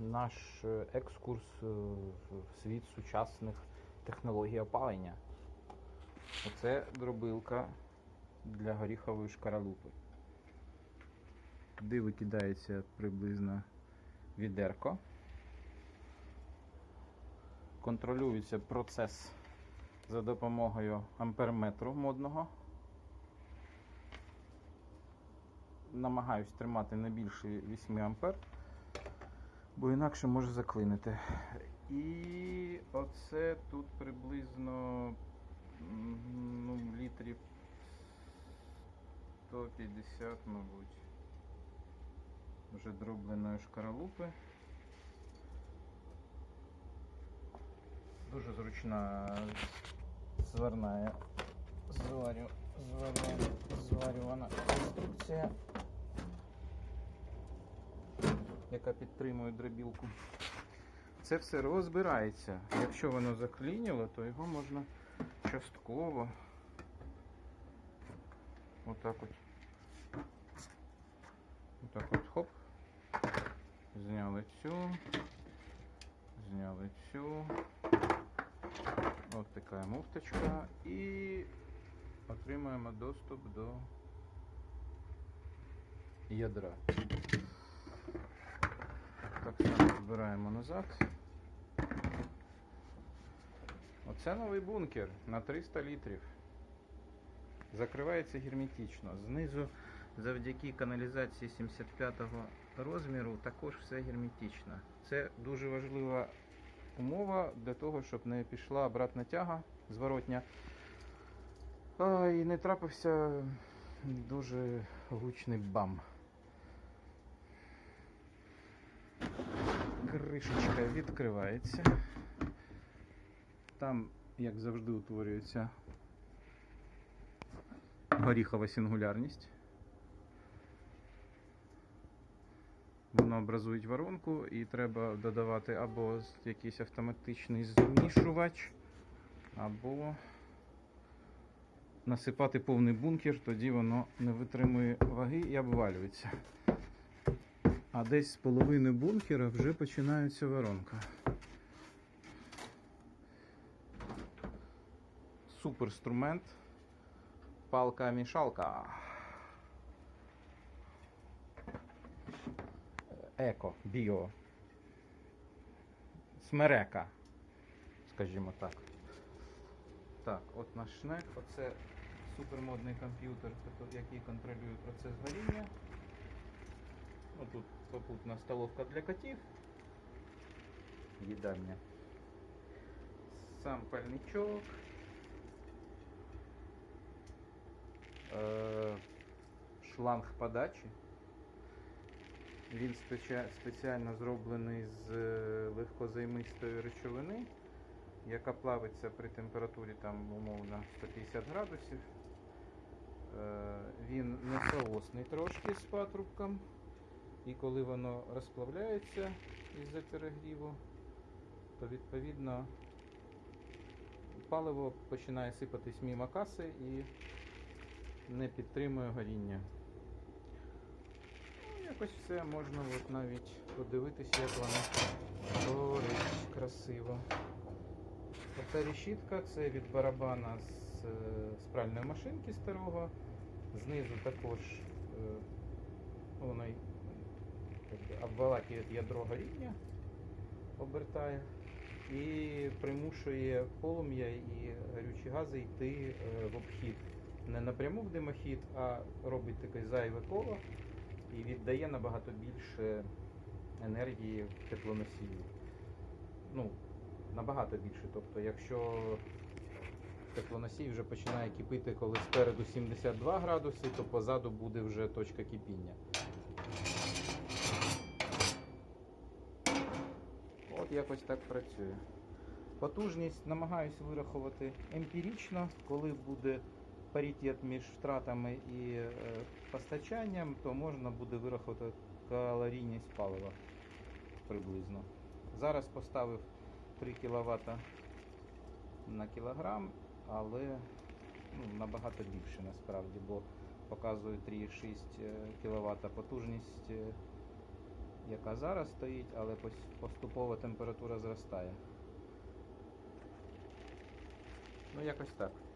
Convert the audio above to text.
наш е, екскурс е, в світ сучасних технологій опалення. Оце дробилка для горіхової шкаралупи. Туди викидається приблизно відерко. Контролюється процес за допомогою амперметру модного. Намагаюсь тримати не більше 8 ампер, бо інакше може заклинити. І оце тут приблизно ну, літрів 150, мабуть. Вже дробленої шкаралупи. Дуже зручна зварна зварю, зварю, зварювана конструкція, яка підтримує дробілку. Це все розбирається. Якщо воно заклініло, то його можна частково отак от. Отак от хоп. Зняли цю. Зняли цю. Ось така муфточка. І отримаємо доступ до ядра. Збираємо назад. Оце новий бункер на 300 літрів. Закривається герметично. Знизу, завдяки каналізації 75-го розміру, також все герметично. Це дуже важлива умова для того, щоб не пішла обратна тяга зворотня. І не трапився дуже гучний бам. Кришечка відкривається. Там, як завжди, утворюється горіхова сингулярність. Воно образують воронку і треба додавати або якийсь автоматичний змішувач, або насипати повний бункер, тоді воно не витримує ваги і обвалюється. А десь з половини бункера вже починається воронка. Суперструмент. Палка-мішалка. Еко, біо. Смерека. Скажімо так. Так, от наш шнек. Оце супермодний комп'ютер, який контролює процес горіння. Ну, тут попутна столовка для котів. Їдальня. Сам пальничок. Е, шланг подачі. Він спеціально зроблений з е, легкозаймистої речовини, яка плавиться при температурі там умовно 150 градусів. Е, Він несоосний трошки з патрубком. І коли воно розплавляється із-за перегріву, то відповідно паливо починає сипатись мимо каси і не підтримує горіння. Ну, якось все можна от навіть подивитися, як воно горить красиво. Оця решітка це від барабана з, е, з пральної машинки старого. Знизу також е, воно обволакує ядро горіння, обертає і примушує полум'я і горючі гази йти е, в обхід. Не напряму в димохід, а робить таке зайве коло і віддає набагато більше енергії теплоносію. Ну, набагато більше. Тобто, якщо теплоносій вже починає кипіти, коли спереду 72 градуси, то позаду буде вже точка кипіння. От якось так працює. Потужність намагаюся вирахувати емпірично, коли буде паритет між втратами і е, постачанням, то можна буде вирахувати калорійність палива приблизно. Зараз поставив 3 кВт на кілограм, але ну, набагато більше насправді, бо показує 3,6 кВт потужність е, яка зараз стоїть, але поступово температура зростає. Ну, якось так.